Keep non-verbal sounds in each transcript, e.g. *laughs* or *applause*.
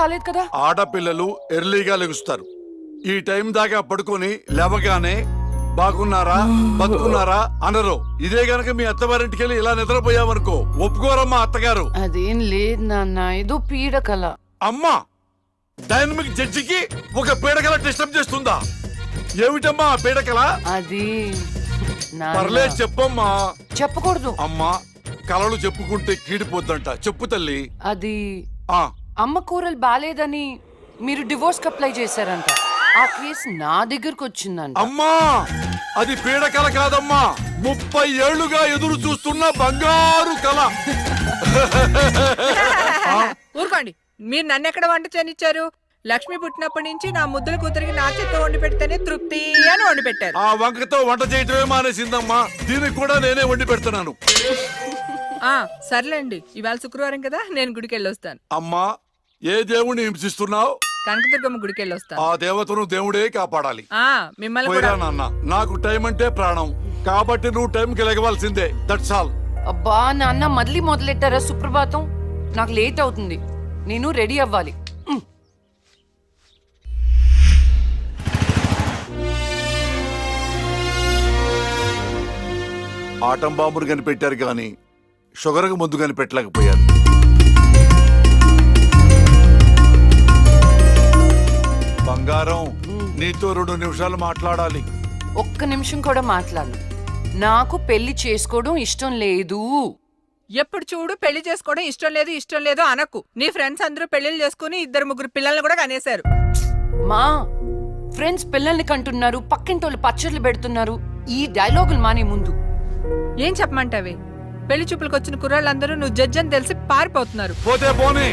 కాలేదు కదా? ఆడపిల్లలు ఎర్లీగా లెగుస్తారు. ఈ టైం దాకా పడుకొని లేవగానే బాగున్నారా బతుకున్నారా అనరు. ఇదే గనక మీ అత్తవారింటికి వెళ్ళి ఇలా నిద్రపోయామనుకో ఒప్పుకోరమ్మా అత్తగారు. అదేం లేదు నాన్న ఏదో పీడకల అమ్మా డైనమిక్ జడ్జికి ఒక పీడకల డిస్టర్బ్ చేస్తుందా? ఏమిటమ్మా ఆ పీడకల అది నాన్న. పర్లేదు చెప్పమ్మా. చెప్పకూడదు. అమ్మా కలలు చెప్పుకుంటే కీడిపోద్దంట. చెప్పు తల్లి. అది ఆ. అమ్మ కూరలు బాలేదని మీరు డివోర్స్ అప్లై చేశారంట. ఆ కేసు నా దగ్గరకు వచ్చిందంట. అమ్మా! అది పీడకల కాదమ్మా! ముప్పై ఏళ్ళుగా ఎదురు చూస్తున్న బంగారు కళ. ఊరుకోండి. మీరు నన్ను ఎక్కడ వంట చేయనిచ్చారు? లక్ష్మి పుట్టినప్పటి నుంచి నా ముద్దుల కూతురికి నా చేత్తో వండి పెడితేనే తృప్తి అని వండి పెట్టారు. ఆ వంకతో వంట చేయటమే మానేసిందమ్మా. దీనికి కూడా నేనే వండి పెడుతున్నాను. ఆ సర్లేండి. ఇవాళ శుక్రవారం కదా నేను గుడికి వెళ్ళొస్తాను అమ్మా ఏ దేవుణ్ణి హింసిస్తున్నావు? కనకదుర్గమ్మ గుడికి వెళ్ళొస్తాను ఆ దేవతను దేవుడే కాపాడాలి. ఆ మిమ్మల్ని పోయిరా కూడా నాన్న నాకు టైం అంటే ప్రాణం. కాబట్టి నువ్వు టైంకి లెగవలసిందే దట్స్ ఆల్ అబ్బా నాన్న మళ్ళీ మొదలెట్టారా సుప్రభాతం? నాకు లేట్ అవుతుంది. నేను రెడీ అవ్వాలి. ఉమ్. ఆటం బాంబును కనిపెట్టారు కానీ షుగర్కు ముందు కనిపెట్టలేకపోయారు. బంగారం నీతో రెండు నిమిషాలు మాట్లాడాలి. ఒక్క నిమిషం కూడా మాట్లాడను. నాకు పెళ్ళి చేసుకోవడం ఇష్టం లేదు. ఎప్పుడు చూడు పెళ్ళి చేసుకోవడం ఇష్టం లేదు ఇష్టం లేదు అనకు. నీ ఫ్రెండ్స్ అందరూ పెళ్ళిళ్ళు చేసుకుని ఇద్దరు ముగ్గురు పిల్లల్ని కూడా కనేశారు. మా ఫ్రెండ్స్ పిల్లల్ని కంటున్నారు పక్కింటోళ్ళు పచ్చళ్ళు పెడుతున్నారు. ఈ డైలాగులు మానే ముందు. ఏం చెప్పమంటావే? పెళ్ళి చూపులకు వచ్చిన కుర్రాళ్ళందరూ నువ్వు జడ్జి అని తెలిసి పారిపోతున్నారు. పోతే పోనీ?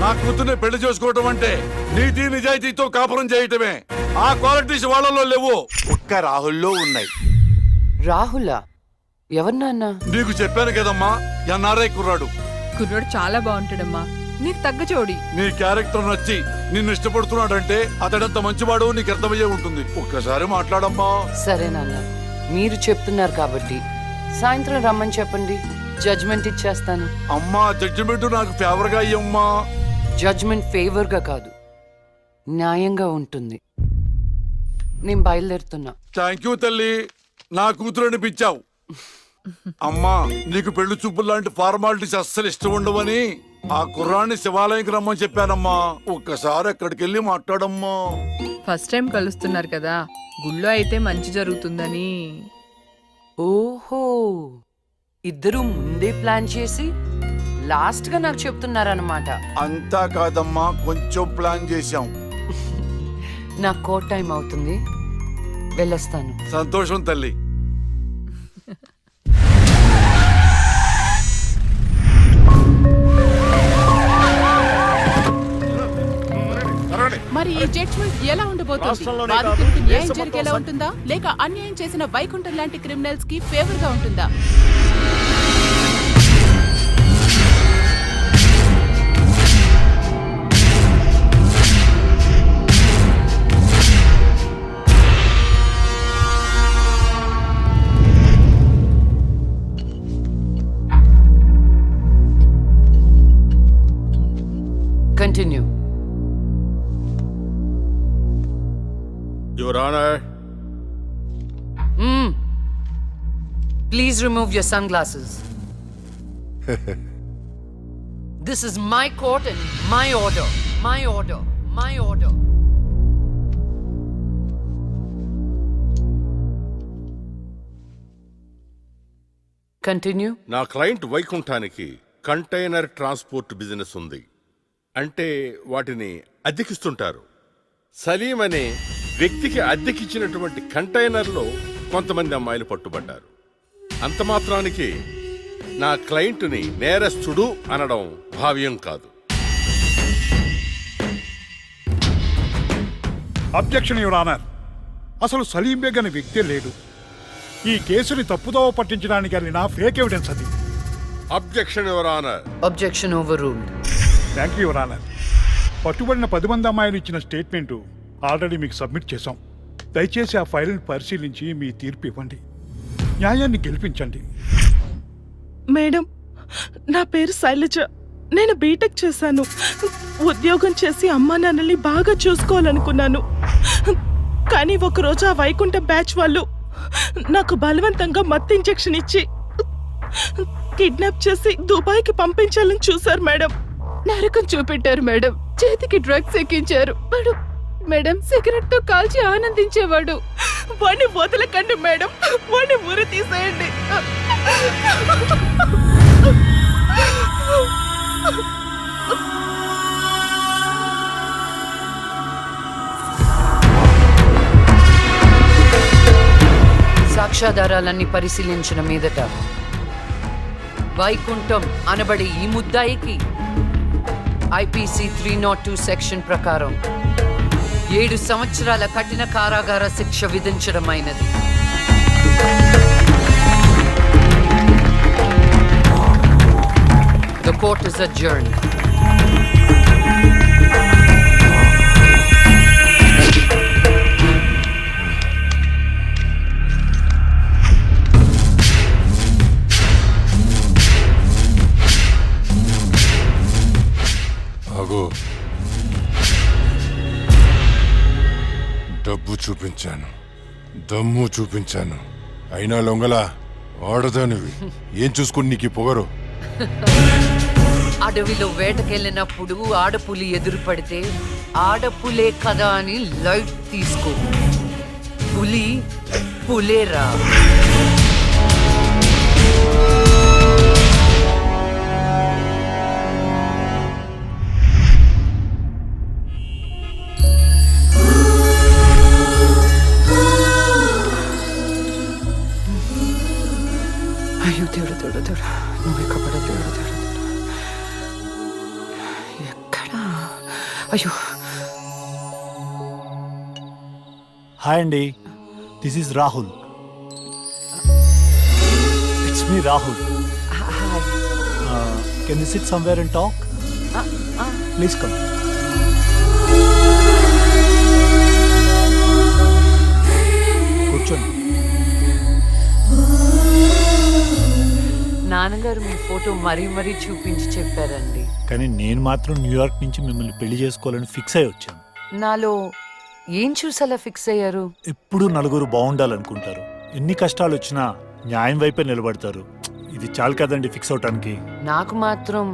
నా కూతుర్ని పెళ్ళి చేసుకోవటం అంటే నీతి నిజాయితీతో కాపురం చేయటమే. ఆ క్వాలిటీస్ వాళ్ళలో లేవు. ఒక్క రాహుల్లో ఉన్నాయి. రాహులా? ఎవరు నాన్న? నీకు చెప్పాను కదమ్మా ఎన్ఆర్ఐ కుర్రాడు. కుర్రాడు చాలా బాగుంటాడమ్మా. నీకు తగ్గ జోడి. నీ క్యారెక్టర్ నచ్చి నిన్ను ఇష్టపడుతున్నాడంటే అతడంత మంచివాడు నీకు అర్థమయ్యే ఉంటుంది. ఒక్కసారి మాట్లాడమ్మా. సరే నాన్న మీరు చెప్తున్నారు కాబట్టి సాయంత్రం రమ్మని చెప్పండి. జడ్జ్మెంట్ ఇచ్చేస్తాను. అమ్మా జడ్జిమెంట్ నాకు ఫేవర్గా అయ్యమ్మా జడ్జ్మెంట్ ఫేవర్గా కాదు న్యాయంగా ఉంటుంది. నేను బయలుదేరుతున్నా. థ్యాంక్ యూ తల్లి. నా కూతురు అనిపించావు అమ్మా నీకు పెళ్ళి చూపులు లాంటి ఫార్మాలిటీస్ అస్సలు ఇష్టం ఉండవని ఆ కుర్రాన్ని శివాలయంకి రమ్మని చెప్పానమ్మా. ఒక్కసారి అక్కడికి వెళ్ళి మాట్లాడమ్మా. ఫస్ట్ టైం కలుస్తున్నారు కదా గుళ్ళో అయితే మంచి జరుగుతుందని. ఓహో. ఇద్దరు ముందే ప్లాన్ చేసి లాస్ట్గా నాకు చెప్తున్నారన్నమాట. అంతా కాదమ్మా కొంచెం ప్లాన్ చేశాం. *laughs* నాకు కోట్ టైం అవుతుంది. వెళ్ళొస్తాను. సంతోషం తల్లి. ఈ జడ్జ్మెంట్ ఎలా ఉండబోతోంది? బాధితులకు న్యాయం జరిగేలా ఉంటుందా? లేక అన్యాయం చేసిన వైకుంఠం లాంటి క్రిమినల్స్కి ఫేవర్గా ఉంటుందా continue your honour please remove your sunglasses. *laughs* This is my court and my order. My order. My order. Continue నా క్లయింట్ వైకుంఠానికి కంటైనర్ ట్రాన్స్పోర్ట్ బిజినెస్ ఉంది. అంటే వాటిని అద్దెకిస్తుంటారు సలీం అనే వ్యక్తికి అద్దెకిచ్చినటువంటి కంటైనర్లో కొంతమంది అమ్మాయిలు పట్టుబడ్డారు. అంత మాత్రానికి నా క్లయింట్ని నేరస్తుడు అనడం భావ్యం కాదు. Objection your honour. అసలు సలీం బేగ్ అనే వ్యక్తే లేడు. ఈ కేసుని తప్పుదోవ పట్టించడానికి వెళ్ళిన ఫేక్ ఎవిడెన్స్ అది. Objection your honour. Objection overruled thank you your honour. పట్టుబడిన పది మంది అమ్మాయిలు ఇచ్చిన స్టేట్మెంట్ ఆల్రెడీ మీకు సబ్మిట్ చేశాం. దయచేసి ఆ ఫైల్ని పరిశీలించి మీ తీర్పు ఇవ్వండి. న్యాయాన్ని గెలిపించండి. మేడం నా పేరు శైలజ. నేను బీటెక్ చేశాను. ఉద్యోగం చేసి అమ్మా నాన్నల్ని బాగా చూసుకోవాలనుకున్నాను. కానీ ఒకరోజు ఆ వైకుంఠ బ్యాచ్ వాళ్ళు నాకు బలవంతంగా మత్తు ఇంజెక్షన్ ఇచ్చి కిడ్నాప్ చేసి దుబాయ్కి పంపించాలని చూశారు మేడం. నరకం చూపెట్టారు మేడం. చేతికి డ్రగ్స్ ఎక్కించారు. వాడు మేడం సిగరెట్తో కాల్చి ఆనందించేవాడు. వాడిని వదలకండి మేడం వాడిని ఉరి తీసేయండి. సాక్ష్యాధారాలన్నీ పరిశీలించిన మీదట వైకుంఠం అనబడే ఈ ముద్దాయికి IPC three not two section ప్రకారం ఏడు సంవత్సరాల కఠిన కారాగార శిక్ష విధించడమైనది The court is adjourned. చూపించాను. దమ్ము చూపించాను. అయినా లొంగలా ఆడదానివి ఏం చూసుకుని నీకు పొగరు? అడవిలో వేటకెళ్ళినప్పుడు ఆడపులి ఎదురు పడితే ఆడపులే కదా అని లైట్ తీసుకో. పులి పులేరా? హాయ్ అండి. This is Rahul it's me Rahul can you sit somewhere and talk please come కూర్చోండి. నాన్నగారు మీ ఫోటో మరీ మరీ చూపించి చెప్పారండి. కానీ నేను మాత్రం న్యూయార్క్ నుంచి మిమ్మల్ని పెళ్ళి చేసుకోవాలని ఫిక్స్ అయి వచ్చాను. నాలో ఏం చూసి అలా ఫిక్స్ అయ్యారు? ఎప్పుడూ నలుగురు బాగుండాలనుకుంటారు. ఎన్ని కష్టాలు వచ్చినా న్యాయం వైపే నిలబడతారు. ఇది చాలు కదండి ఫిక్స్ అవటానికి. నాకు మాత్రం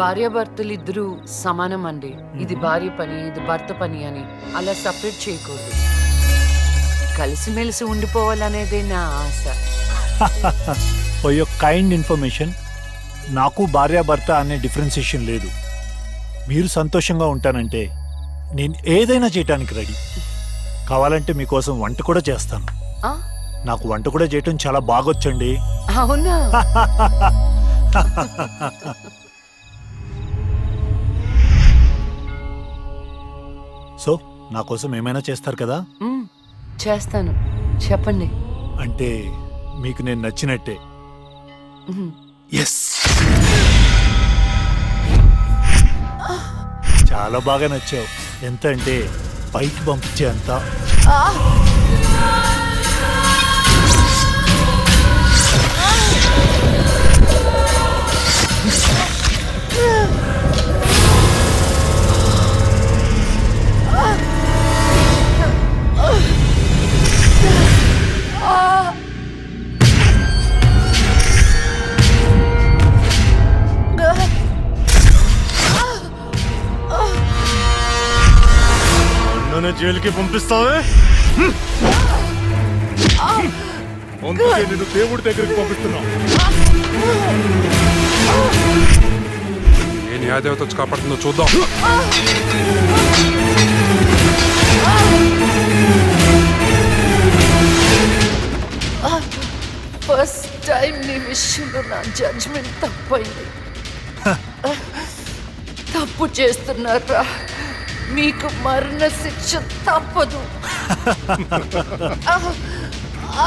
భార్యాభర్తలు ఇద్దరు సమానం అండి ఇది భార్య పని ఇది భర్త పని అని అలా సపరేట్ చేయకూడదు. కలిసిమెలిసి ఉండిపోవాలనేదే నా ఆశ. ఫర్ యువర్ కైండ్ ఇన్ఫర్మేషన్ నాకు భార్యాభర్త అనే డిఫరెన్సియేషన్ లేదు. మీరు సంతోషంగా ఉంటానంటే నేను ఏదైనా చేయటానికి రెడీ. కావాలంటే మీకోసం వంట కూడా చేస్తాను. ఆ? నాకు వంట కూడా చేయటం చాలా బాగొచ్చండి. అవునా? *laughs* సో నా కోసం ఏమైనా చేస్తారు కదా? మ్, చేస్తాను. చెప్పండి. అంటే మీకు నేను నచ్చినట్టే. మ్. ఎస్ చాలా బాగా నచ్చావు. ఎంత అంటే పైకి పంపించే అంత. జైలుకి పంపిస్తావే? అందుకే నేను దేవుడి దగ్గరికి పంపిస్తున్నా. ఏ న్యాయదేవత వచ్చి కాపాడుతుందో చూద్దాం. ఫస్ట్ టైం నీ విషయంలో నా జడ్జ్మెంట్ తప్పైంది. తప్పు చేస్తున్నారా? మీకు మరణ శిక్ష తప్పదు *laughs* ఆ.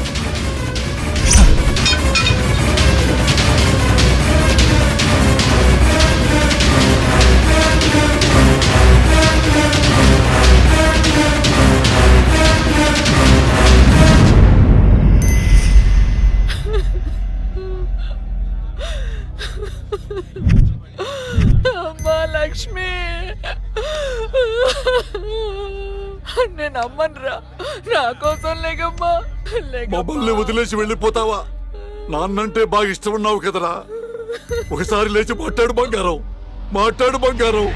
*laughs* అమ్మనురా నా కోసం లేకమ్మా మమ్మల్ని వదిలేసి వెళ్ళిపోతావా? నాన్నంటే బాగా ఇష్టం ఉన్నావు కదరా. ఒకసారి లేచి మాట్లాడు బంగారం. మాట్లాడు బంగారం.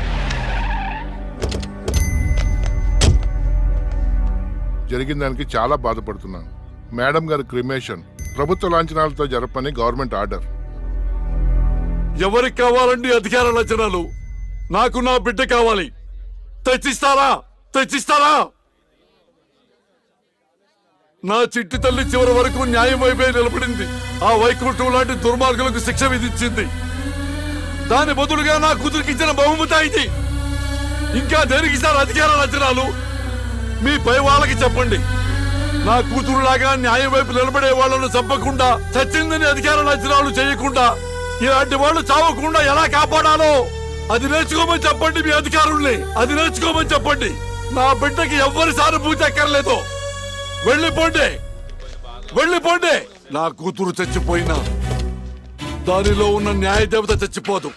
జరిగిన దానికి చాలా బాధపడుతున్నాను. మేడం గారి క్రిమేషన్ ప్రభుత్వ లాంఛనాలతో జరపని గవర్నమెంట్ ఆర్డర్. ఎవరికి కావాలండి అధికార లక్షణాలు నాకు నా బిడ్డ కావాలి. తెచ్చిస్తారా? తెచ్చిస్తారా? నా చిట్టి తల్లి చివరి వరకు న్యాయం వైపే నిలబడింది. ఆ వైకుంఠం లాంటి దుర్మార్గులకు శిక్ష విధించింది. దాని బదులుగా నా కూతురికిచ్చిన బహుమతి ఇది. ఇంకా దేనికి సార్ అధికార లక్షణాలు మీ పై వాళ్ళకి చెప్పండి. నా కూతురులాగా న్యాయం వైపు నిలబడే వాళ్ళను చంపకుండా చచ్చిందని అధికార లక్షణాలు చేయకుండా ఇలాంటి వాళ్ళు చావకుండా ఎలా కాపాడాలో అది నేర్చుకోమని చెప్పండి మీ అధికారుల్ని. అది నేర్చుకోమని చెప్పండి. నా బిడ్డకి ఎవ్వరి సానుభూతి అక్కర్లేదు. వెళ్ళిపోండి. వెళ్ళిపోండి. నా కూతురు చచ్చిపోయినా దానిలో ఉన్న న్యాయ దేవత చచ్చిపోదు.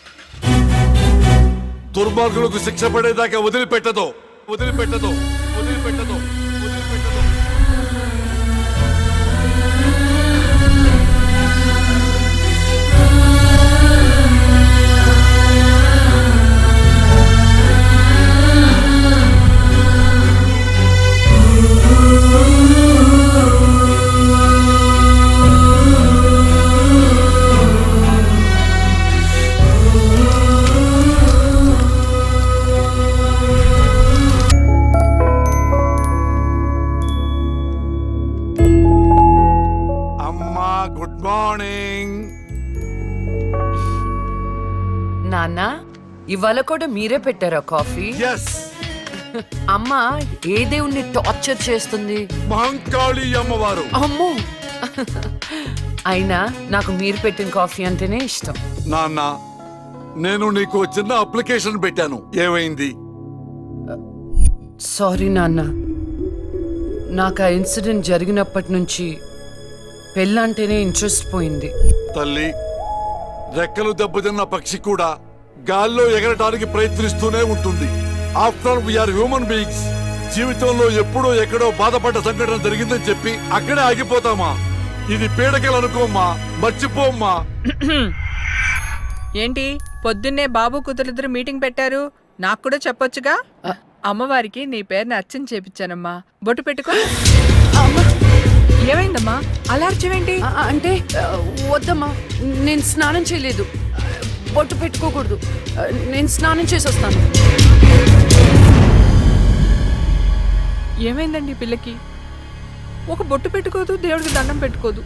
దుర్మార్గులకు శిక్ష పడేదాకా వదిలిపెట్టదు. వదిలిపెట్టదు. వదిలిపెట్టదు. ఇవాళ కూడా మీరే పెట్టారా కాఫీ? అమ్మ ఏ దేవుణ్ణి టార్చర్ చేస్తుంది? మహంకాళి అమ్మవారు. అమ్మో! అయినా నాకు మీరు పెట్టిన కాఫీ అంటేనే ఇష్టం. నాన్న నేను నీకు చిన్న అప్లికేషన్ పెట్టాను. ఏమైంది? సారీ నాన్న. నాకు ఆ ఇన్సిడెంట్ జరిగినప్పటి నుంచి పెళ్ళంటేనే ఇంట్రెస్ట్ పోయింది. తల్లి రెక్కలు దెబ్బతిన్న పక్షి కూడా గాల్లో ఎగరటానికి ప్రయత్నిస్తూనే ఉంటుంది. ఆఫ్టర్ వీఆర్ హ్యూమన్ బీయింగ్స్ జీవితంలో ఎప్పుడో ఎక్కడో బాధపడ్డ సంఘటన జరిగిందని చెప్పి అక్కడే ఆగిపోతామా? ఇది పీడకలు అనుకోమ్మా మర్చిపోమ్మా? *clears throat* ఏంటి? పొద్దున్నే బాబు కూతురిద్దరు మీటింగ్ పెట్టారు. నాకు కూడా చెప్పొచ్చుగా? అమ్మవారికి నీ పేరుని అచ్చం చేపించానమ్మా. బొట్టు పెట్టుకో. ఏమైందమ్మా? అలర్జమేంటి ఆ, అంటే వద్దమ్మా. నేను స్నానం చేయలేదు. బొట్టు పెట్టుకోకూడదు. నేను స్నానం చేసి వస్తాను ఏమైందండి పిల్లకి? ఒక బొట్టు పెట్టుకోదు దేవుడికి దండం పెట్టుకోదు.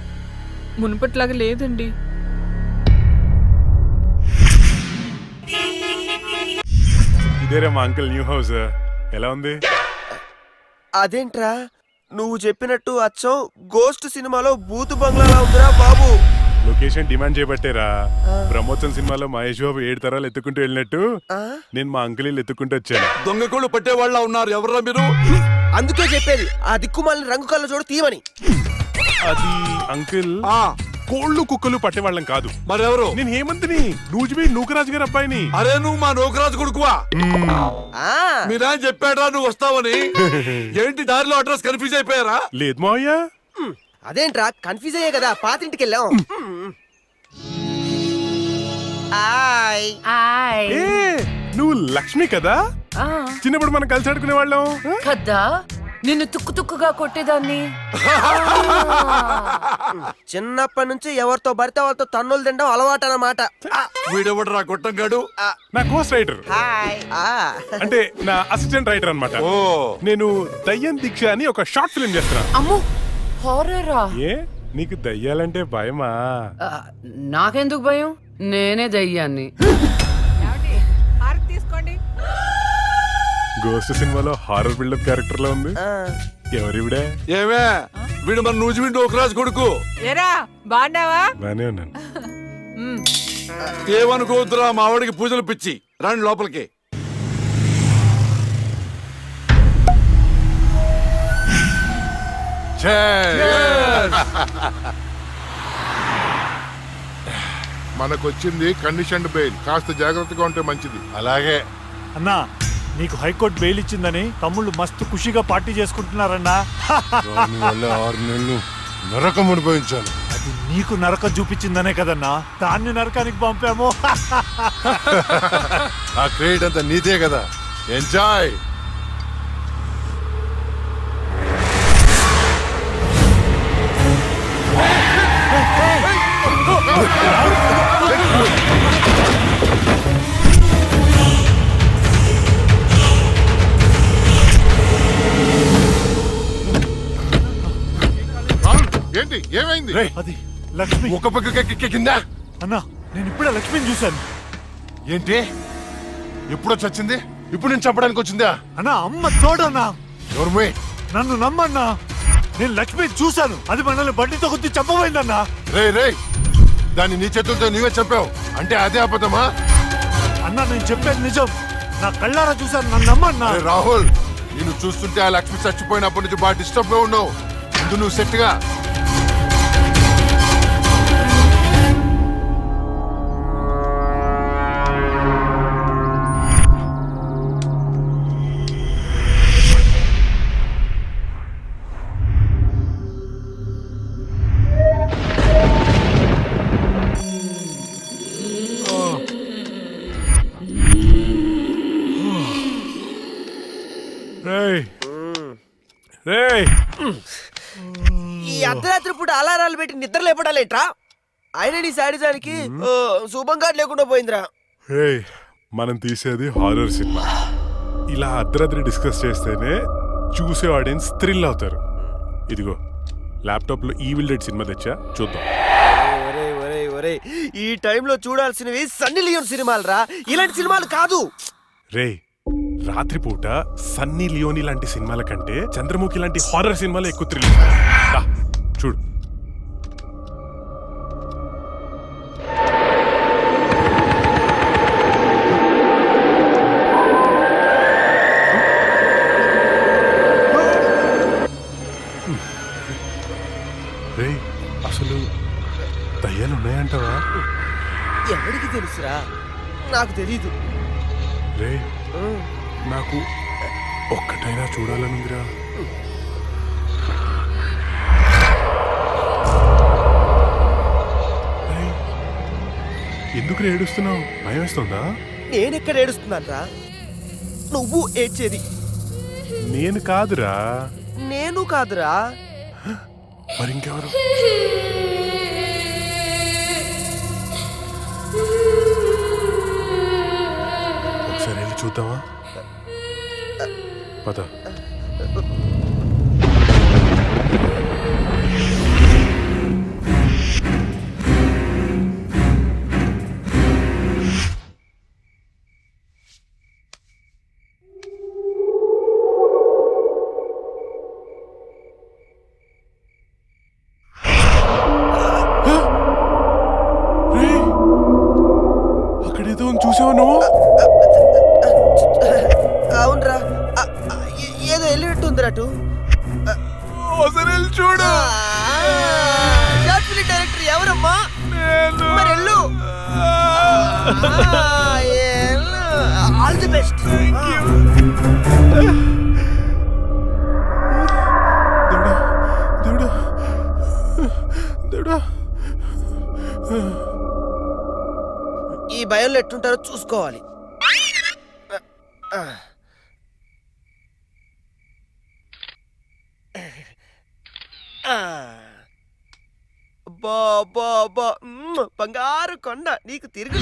మునుపట్లాగా లేదండి. ఇదేరా మా అంకుల్ న్యూ హౌస్. ఎలా ఉంది? అదేంట్రా? నువ్వు చెప్పినట్టు అచ్చం గోస్ట్ సినిమాలో బూతు బంగ్లాలా ఉందిరా బాబు. లొకేషన్ డిమాండ్ చేయబట్టేరా బ్రహ్మోత్సవం సినిమాలో మహేష్ బాబు ఏడు తరాలు ఎత్తుకుంటూ వెళ్ళినట్టు నేను మా అంకుల్ ఇల్లు ఎత్తుకుంటూ వచ్చాను. దొంగ కోళ్ళు పట్టే వాళ్ళ ఉన్నారు ఎవరా మీరు? అందుకే చెప్పేది ఆ దిక్కుమాలిన రంగు కళ్ళ చూడ తీయమని. అది అంకుల్? ఆ. కోళ్ళు కుక్కలు పట్టేవాళ్ళం కాదు. మరెవరు? నేను హేమంత్ని నూజిబీ నూకరాజు గారి అబ్బాయిని. అరే నువ్వు మా నౌకరాజు కొడుకువా? ఆ, మీ నాన్న చెప్పాడా నువ్వు వస్తావని. *laughs* ఏంటి దారిలో అడ్రస్ కన్ఫ్యూజ్ అయిపోయారా? లేదు మావయ్య. అదేంట్రా? కన్ఫ్యూజ్ అయ్యే కదా. పాతింటికి వెళ్ళాం. ఆయ్ ఏ నువ్వు లక్ష్మి కదా? ఆ, చిన్నప్పుడు మనం కలిసి ఆడుకునే వాళ్ళం? కదా? నిన్ను తుక్కు తుక్కుగా కొట్టేదాన్ని. *laughs* చిన్నప్పటి నుంచి ఎవరితో పడితే వాళ్ళతో తన్నులు తినడం అలవాటు అన్నమాట ఆ, వీడెవడరా గొట్టంగాడు? నా కోస్ట్ రైటర్ హాయ్. ఆ, అంటే నా అసిస్టెంట్ రైటర్ అన్నమాట. ఓ. నేను దయ్యం దీక్ష అని ఒక షార్ట్ ఫిల్మ్ చేస్తున్నా. అమ్మో హారరా? ఏ నీకు దయ్యాలంటే భయమా? నాకెందుకు భయం? నేనే దయ్యాన్ని. గోస్ట్ సినిమాలో హారర్ బిల్డప్ క్యారెక్టర్లో ఉంది. ఎవరివిడే? ఏమే వీడు మన నూజివీ నౌకరాజు కొడుకు. ఏరా బాగున్నావా? బానే ఉన్నాను. ఏమనుకోవద్దురా మా ఆవిడకి పూజలు పిచ్చి. రండి లోపలికి. *laughs* మనకొచ్చింది కండిషన్డ్ బెయిల్ కాస్త జాగ్రత్తగా ఉంటే మంచిది. అలాగే. అన్నా నీకు హైకోర్టు బెయిల్ ఇచ్చిందని తమ్ముళ్ళు మస్తు ఖుషిగా పార్టీ చేసుకుంటున్నారన్నా. *laughs* దానివల్ల ఆరు నెలలు నరకం అనుభవించాను. అది నీకు నరకం చూపించిందనే కదన్నా. దాన్ని నరకానికి పంపాము. *laughs* ఆ క్రెడిట్ అంతా నీదే కదా. ఎంజాయ్ ఏంటి? ఏమైంది? అది లక్ష్మి. ఒక పక్క కింద అన్నా నేను ఇప్పుడే లక్ష్మిని చూశాను. ఏంటి? ఎప్పుడో చచ్చింది? ఇప్పుడు నేను చంపడానికి వచ్చిందా? అన్నా అమ్మ తోడన్నా. ఎవరు నన్ను నమ్మన్నా. నేను లక్ష్మిని చూశాను. అది మనల్ని బండితో కొద్ది చంపబోయిందన్నా. రే రే దాన్ని నీ చేతులతో నీవే చెప్పావు అంటే అదే అబద్ధమా? అన్నా నేను చెప్పేది నిజం. నా కళ్ళారా చూశాను నన్ను నమ్మన్నా? అరే రాహుల్ నేను చూస్తుంటే ఆ లక్ష్మి చచ్చిపోయినప్పటి నుంచి బాగా డిస్టర్బ్గా ఉన్నావు. ముందు నువ్వు సెట్గా. పెట్టి నిద్ర లేపడాలేట్రా ఆయన నీ శాడిజానికి ఓ, శుభంగా లేకుండా పోయిందిరా. రేయ్ మనం తీసేది హారర్ సినిమా ఇలా అర్ధరాత్రి డిస్కస్ చేస్తేనే చూసే ఆడియన్స్ థ్రిల్ అవుతారు. ఇదిగో ల్యాప్టాప్లో ఈవిల్ డెడ్ సినిమా తెచ్చా? చూద్దాం. ఒరే ఒరే ఒరే ఈ టైంలో చూడాల్సినవి సన్నీ లియోన్ సినిమాలు రా ఇలాంటి సినిమాలు కాదు. రేయ్ రాత్రిపూట సన్నీ లియోని లాంటి సినిమాల కంటే చంద్రముఖి లాంటి హారర్ సినిమాలు ఎక్కువ థ్రిల్ చూడు. నాకు తెలీదు. రే నాకు ఒక్కటైనా చూడాలనుందిరా. ఎందుకు ఏడుస్తున్నావు? భయం వేస్తుందా? నేనెక్కడ ఏడుస్తున్నాను రా? నువ్వు ఏడ్చేది. నేను కాదురా. నేను కాదురా. మరి చూద్దామా? పద. ఆల్ ది బెస్ట్ దేవుడా దేవుడా దేవుడా ఈ భయంలో ఎట్టుంటారో చూసుకోవాలి. బా బా బా మ్మ్. బంగారు కొండ నీకు తిరిగి